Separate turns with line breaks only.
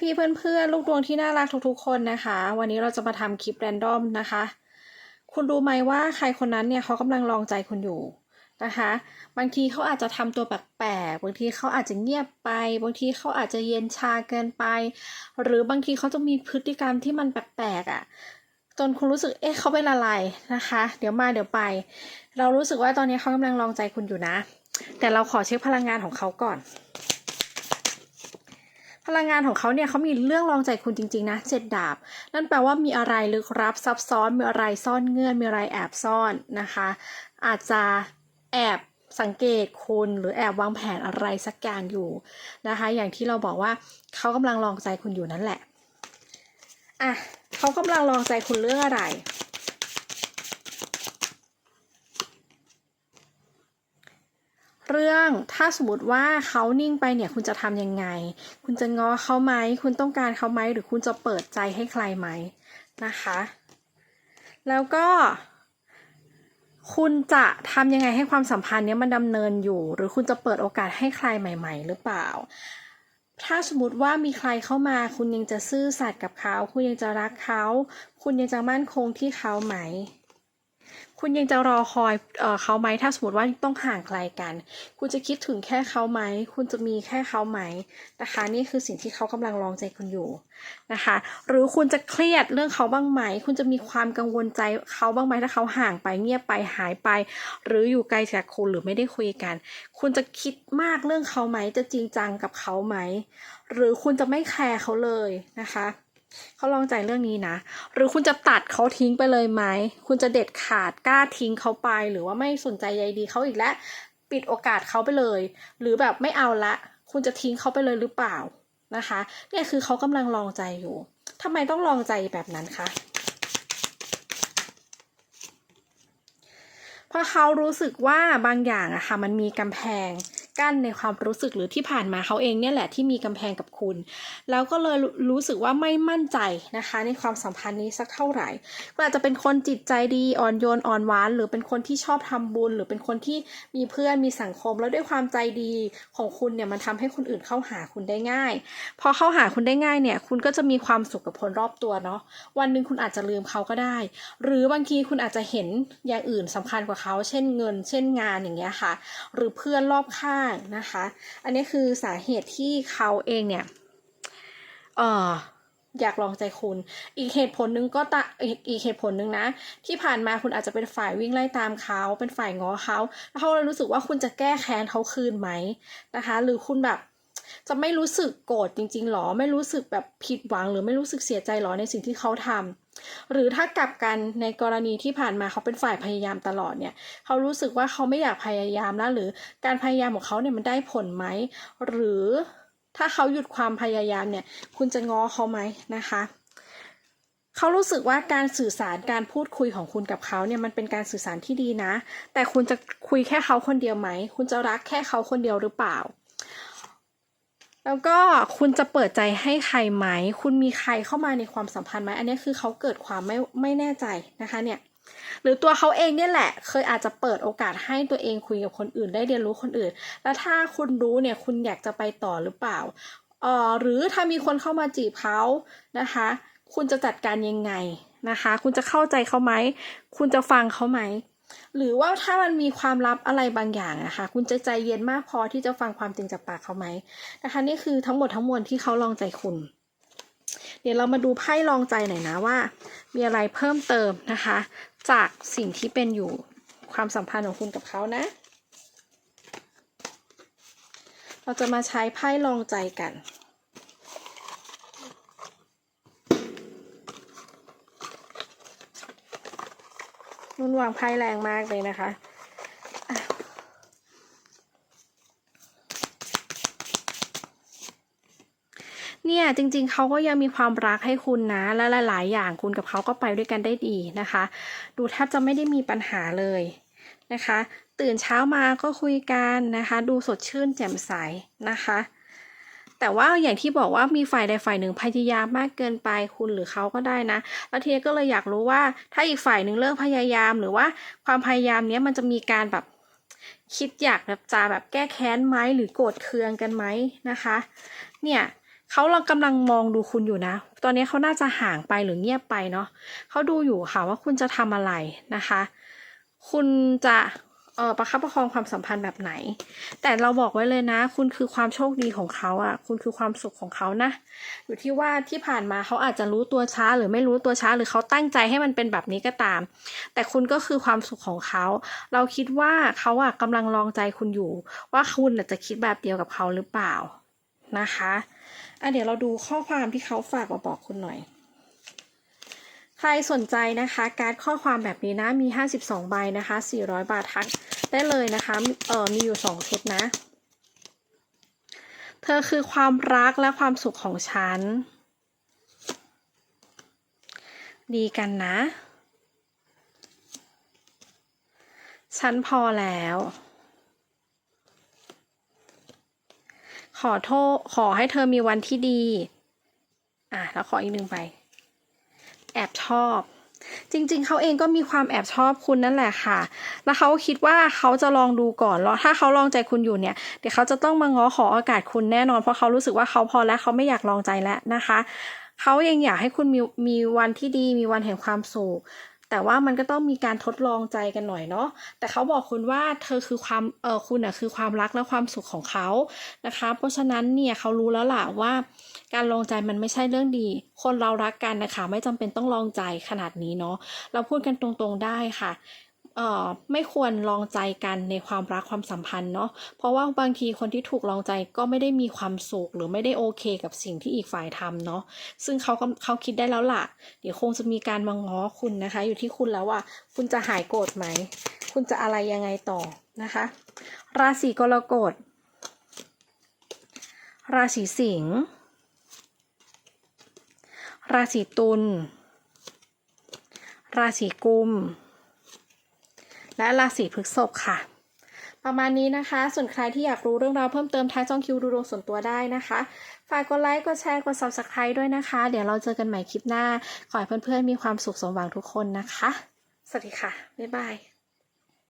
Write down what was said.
พี่ๆเพื่อนๆ ลูกดวงที่น่ารักทุกๆ คนนะคะ วันนี้เราจะมาทำคลิปแรนดอมนะคะ คุณรู้ไหมว่าใครคนนั้นเนี่ยเขากำลังลองใจคุณอยู่นะคะ บางทีเขาอาจจะทำตัวแปลกๆ บางทีเขาอาจจะเงียบไป บางทีเขาอาจจะเย็นชาเกินไป หรือบางทีเขาจะมีพฤติกรรมที่มันแปลกๆอะ่ะจนคุณรู้สึกเอ๊ะเขาเป็นอะไรนะคะ เดี๋ยวมาเดี๋ยวไป เรารู้สึกว่าตอนนี้เขากำลังลองใจคุณอยู่นะ แต่เราขอเช็คพลังงานของเขาก่อน ลังงานของเขาเนี่ยเขามีเรื่องลองใจคุณจริงๆนะเจ็ดดาบ นั่นแปลว่ามีอะไรลึกลับซับซ้อนมีอะไรซ่อนเงื่อนมีอะไรแอบซ่อนนะคะ อาจจะแอบสังเกตคุณหรือแอบวางแผนอะไรสักอย่างอยู่นะคะ อย่างที่เราบอกว่าเขากำลังลองใจคุณอยู่นั่นแหละอะเขากำลังลองใจคุณเรื่องอะไร เรื่องถ้าสมมติว่าเขานิ่งไปเนี่ยคุณจะทำยังไง คุณจะง้อเขาไหม คุณต้องการเขาไหม หรือคุณจะเปิดใจให้ใครไหมนะคะ แล้วก็ คุณจะทำยังไงให้ความสัมพันธ์เนี้ยมันดำเนินอยู่ หรือคุณจะเปิดโอกาสให้ใครใหม่ ๆ หรือเปล่า ถ้าสมมติว่ามีใครเข้ามา คุณยังจะซื่อสัตย์กับเขา คุณยังจะรักเขา คุณยังจะมั่นคงที่เขาไหม คุณยังจะรอคอยเออเขาไหมถ้าสมมติว่าต้องห่างไกลกัน คุณจะคิดถึงแค่เขาไหม คุณจะมีแค่เขาไหมนะคะ นี่คือสิ่งที่เขากำลังลองใจคุณอยู่นะคะ หรือคุณจะเครียดเรื่องเขาบ้างไหม คุณจะมีความกังวลใจเขาบ้างไหมถ้าเขาห่างไปเงียบไปหายไป หรืออยู่ไกลจากคุณหรือไม่ได้คุยกัน คุณจะคิดมากเรื่องเขาไหม จะจริงจังกับเขาไหม หรือคุณจะไม่แคร์เขาเลยนะคะ เขาลองใจเรื่องนี้นะ หรือคุณจะตัดเขาทิ้งไปเลยไหม คุณจะเด็ดขาดกล้าทิ้งเขาไป หรือว่าไม่สนใจใยดีเขาอีกแล้วปิดโอกาสเขาไปเลย หรือแบบไม่เอาละ คุณจะทิ้งเขาไปเลยหรือเปล่านะคะ เนี่ยคือเขากำลังลองใจอยู่ทำไมต้องลองใจแบบนั้นคะเพราะเขารู้สึกว่าบางอย่างอะค่ะมันมีกำแพง กั้นในความรู้สึกหรือที่ผ่านมาเขาเองเนี่ยแหละที่มีกำแพงกับคุณ แล้วก็เลยรู้สึกว่าไม่มั่นใจนะคะ ในความสัมพันธ์นี้สักเท่าไหร่ก็อาจจะเป็นคนจิตใจดีอ่อนโยนอ่อนหวาน หรือเป็นคนที่ชอบทำบุญ หรือเป็นคนที่มีเพื่อนมีสังคม แล้วด้วยความใจดีของคุณเนี่ยมันทำให้คนอื่นเข้าหาคุณได้ง่าย พอเข้าหาคุณได้ง่ายเนี่ย คุณก็จะมีความสุขกับคนรอบตัวเนาะวันหนึ่งคุณอาจจะลืมเขาก็ได้ หรือบางทีคุณอาจจะเห็นอย่างอื่นสำคัญกว่าเขา เช่นเงิน เช่นงานอย่างเงี้ยค่ะ หรือเพื่อนรอบข้างนะคะ อันนี้คือสาเหตุที่เขาเองเนี่ยเอออยากลองใจคุณ อีกเหตุผลหนึ่งก็ตะอีกอีกเหตุผลหนึ่งนะ ที่ผ่านมาคุณอาจจะเป็นฝ่ายวิ่งไล่ตามเขา เป็นฝ่ายง้อเขาแล้วเขาเลยรู้สึกว่าคุณจะแก้แค้นเขาคืนไหมนะคะ หรือคุณแบบ จะไม่รู้สึกโกรธจริงๆหรอ ไม่รู้สึกแบบผิดหวัง หรือไม่รู้สึกเสียใจหรอในสิ่งที่เขาทำหรือถ้ากลับกันในกรณีที่ผ่านมาเขาเป็นฝ่ายพยายามตลอดเนี่ย เขารู้สึกว่าเขาไม่อยากพยายามแล้วหรือการพยายามของเขาเนี่ยมันได้ผลไหม หรือถ้าเขาหยุดความพยายามเนี่ย คุณจะง้อเขาไหมนะคะ เขารู้สึกว่าการสื่อสารการพูดคุยของคุณกับเขาเนี่ยมันเป็นการสื่อสารที่ดีนะ แต่คุณจะคุยแค่เขาคนเดียวไหม คุณจะรักแค่เขาคนเดียวหรือเปล่า แล้วก็คุณจะเปิดใจให้ใครไหม คุณมีใครเข้ามาในความสัมพันธ์ไหม อันนี้คือเขาเกิดความไม่ไม่แน่ใจนะคะเนี่ย หรือตัวเขาเองเนี่ยแหละ เคยอาจจะเปิดโอกาสให้ตัวเองคุยกับคนอื่นได้เรียนรู้คนอื่น แล้วถ้าคุณรู้เนี่ยคุณอยากจะไปต่อหรือเปล่าเอ่อหรือถ้ามีคนเข้ามาจีบเขานะคะ คุณจะจัดการยังไงนะคะ คุณจะเข้าใจเขาไหม คุณจะฟังเขาไหม หรือว่าถ้ามันมีความลับอะไรบางอย่างนะคะ คุณจะใจเย็นมากพอที่จะฟังความจริงจากปากเขาไหมนะคะนี่คือทั้งหมดทั้งมวลที่เขาลองใจคุณ เดี๋ยวเรามาดูไพ่ลองใจหน่อยนะว่า มีอะไรเพิ่มเติมนะคะ จากสิ่งที่เป็นอยู่ความสัมพันธ์ของคุณกับเขานะ เราจะมาใช้ไพ่ลองใจกัน นุ่นวางไพ่แรงมากเลยนะคะอะเนี่ยจริงๆ เขาก็ยังมีความรักให้คุณนะ และหลาย ๆ อย่างคุณกับเขาก็ไปด้วยกันได้ดีนะคะ ดูแทบจะไม่ได้มีปัญหาเลยนะคะ ตื่นเช้ามาก็คุยกันนะคะ ดูสดชื่นแจ่มใสนะคะ แต่ว่าอย่างที่บอกว่ามีฝ่ายใดฝ่ายหนึ่งพยายามมากเกินไปคุณหรือเขาก็ได้นะ แล้วทีนี้ก็เลยอยากรู้ว่าถ้าอีกฝ่ายหนึ่งเลิกพยายามหรือว่าความพยายามเนี้ยมันจะมีการแบบคิดอยากแบบจะแบบแก้แค้นไหมหรือโกรธเคืองกันไหมนะคะ เนี่ยเขาเรากำลังมองดูคุณอยู่นะ ตอนนี้เขาน่าจะห่างไปหรือเงียบไปเนาะเขาดูอยู่ค่ะว่าคุณจะทำอะไรนะคะ คุณจะ ออประคับประคองความสัมพันธ์แบบไหน แต่เราบอกไว้เลยนะ คุณคือความโชคดีของเขาอะ คุณคือความสุขของเขานะ อยู่ที่ว่าที่ผ่านมาเขาอาจจะรู้ตัวช้า หรือไม่รู้ตัวช้า หรือเขาตั้งใจให้มันเป็นแบบนี้ก็ตาม แต่คุณก็คือความสุขของเขา เราคิดว่าเขาอะกำลังลองใจคุณอยู่ ว่าคุณจะคิดแบบเดียวกับเขาหรือเปล่านะคะอะเดี๋ยวเราดูข้อความที่เขาฝากมาบอกคุณหน่อยใครสนใจนะคะ การ์ดข้อความแบบนี้นะมี 52 ใบนะคะ 400 บาททัก ได้เลยนะคะเออมีอยู่2ชุดนะ เธอคือความรักและความสุขของฉัน ดีกันนะ ฉันพอแล้ว ขอโทษขอให้เธอมีวันที่ดี อะ แล้วขออีกหนึ่งใบแอบชอบ จริง ๆ เขาเองก็มีความแอบชอบคุณนั่นแหละค่ะ แล้วเขาคิดว่าเขาจะลองดูก่อนแล้วถ้าเขาลองใจคุณอยู่เนี่ย เดี๋ยวเขาจะต้องมาง้อขอโอกาสคุณแน่นอน เพราะเขารู้สึกว่าเขาพอแล้วเขาไม่อยากลองใจแล้วนะคะ เขายังอยากให้คุณมีมีวันที่ดี มีวันแห่งความสุข แต่ว่ามันก็ต้องมีการทดลองใจกันหน่อยเนาะแต่เขาบอกคุณว่าเธอคือความเออคุณอะคือความรักและความสุขของเขานะคะ เพราะฉะนั้นเนี่ยเขารู้แล้วล่ะว่า การลองใจมันไม่ใช่เรื่องดี คนเรารักกันนะคะ ไม่จำเป็นต้องลองใจขนาดนี้เนาะเราพูดกันตรงๆได้ค่ะ ออไม่ควรลองใจกันในความรักความสัมพันธ์เนาะเพราะว่าบางทีคนที่ถูกลองใจก็ไม่ได้มีความสุขหรือไม่ได้โอเคกับสิ่งที่อีกฝ่ายทำเนาะซึ่งเขาก็เขาคิดได้แล้วล่ะ เดี๋ยวคงจะมีการมาง้อคุณนะคะ อยู่ที่คุณแล้วว่าคุณจะหายโกรธไหม คุณจะอะไรยังไงต่อนะคะ ราศีกรกฎราศีสิงห์ราศีตุลราศีกุม และราศีพฤษภค่ะ ประมาณนี้นะคะ ส่วนใครที่อยากรู้เรื่องราวเพิ่มเติมทายจ้องคิวดูดวงส่วนตัวได้นะคะ ฝากกดไลค์กดแชร์กด subscribe ด้วยนะคะ เดี๋ยวเราเจอกันใหม่คลิปหน้า ขอให้เพื่อนๆมีความสุขสมหวังทุกคนนะคะ สวัสดีค่ะ บ๊ายบาย